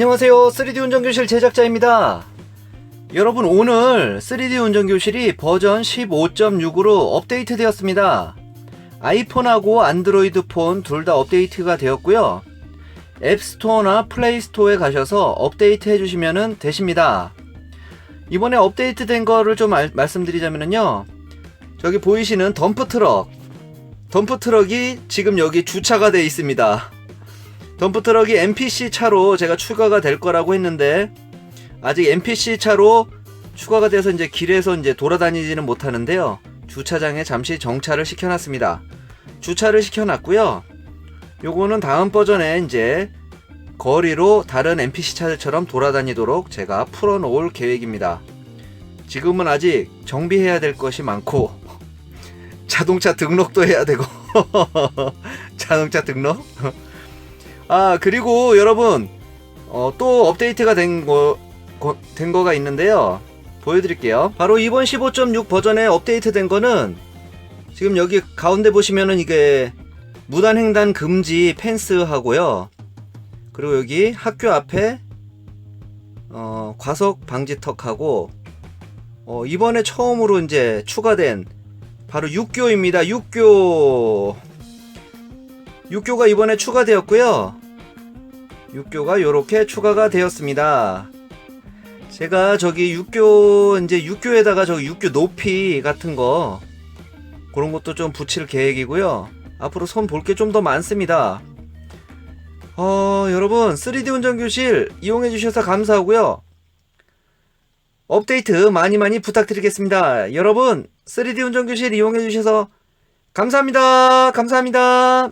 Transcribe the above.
안녕하세요. 3D 운전교실 제작자입니다. 여러분, 오늘 3D 운전교실이 버전 15.6으로 업데이트 되었습니다. 아이폰하고 안드로이드 폰 둘 다 업데이트가 되었고요. 앱스토어나 플레이스토어에 가셔서 업데이트 해주시면 되십니다. 이번에 업데이트 된 거를 좀 알- 말씀드리자면요. 저기 보이시는 덤프트럭. 덤프트럭이 지금 여기 주차가 되어 있습니다. 덤프트럭이 NPC 차로 제가 추가가 될 거라고 했는데 아직 NPC 차로 추가가 돼서 이제 길에서 이제 돌아다니지는 못하는데요. 주차장에 잠시 정차를 시켜놨습니다. 주차를 시켜놨고요. 요거는 다음 버전에 이제 거리로 다른 NPC 차들처럼 돌아다니도록 제가 풀어놓을 계획입니다. 지금은 아직 정비해야 될 것이 많고 자동차 등록도 해야 되고 자동차 등록 아 그리고 여러분 어, 또 업데이트가 된 거, 거- 된 거가 있는데요. 보여드릴게요. 바로 이번 15.6 버전에 업데이트 된 거는 지금 여기 가운데 보시면은 이게 무단횡단 금지 펜스 하고요. 그리고 여기 학교 앞에 어, 과속 방지턱하고 어, 이번에 처음으로 이제 추가된 바로 육교입니다. 육교 육교가 이번에 추가되었고요. 육교가 이렇게 추가가 되었습니다. 제가 저기 육교 이제 육교에다가 저기 육교 높이 같은 거 그런 것도 좀 붙일 계획이고요. 앞으로 손 볼 게 좀 더 많습니다. 어, 여러분 3D 운전 교실 이용해 주셔서 감사하고요. 업데이트 많이 많이 부탁드리겠습니다. 여러분 3D 운전 교실 이용해 주셔서 감사합니다. 감사합니다.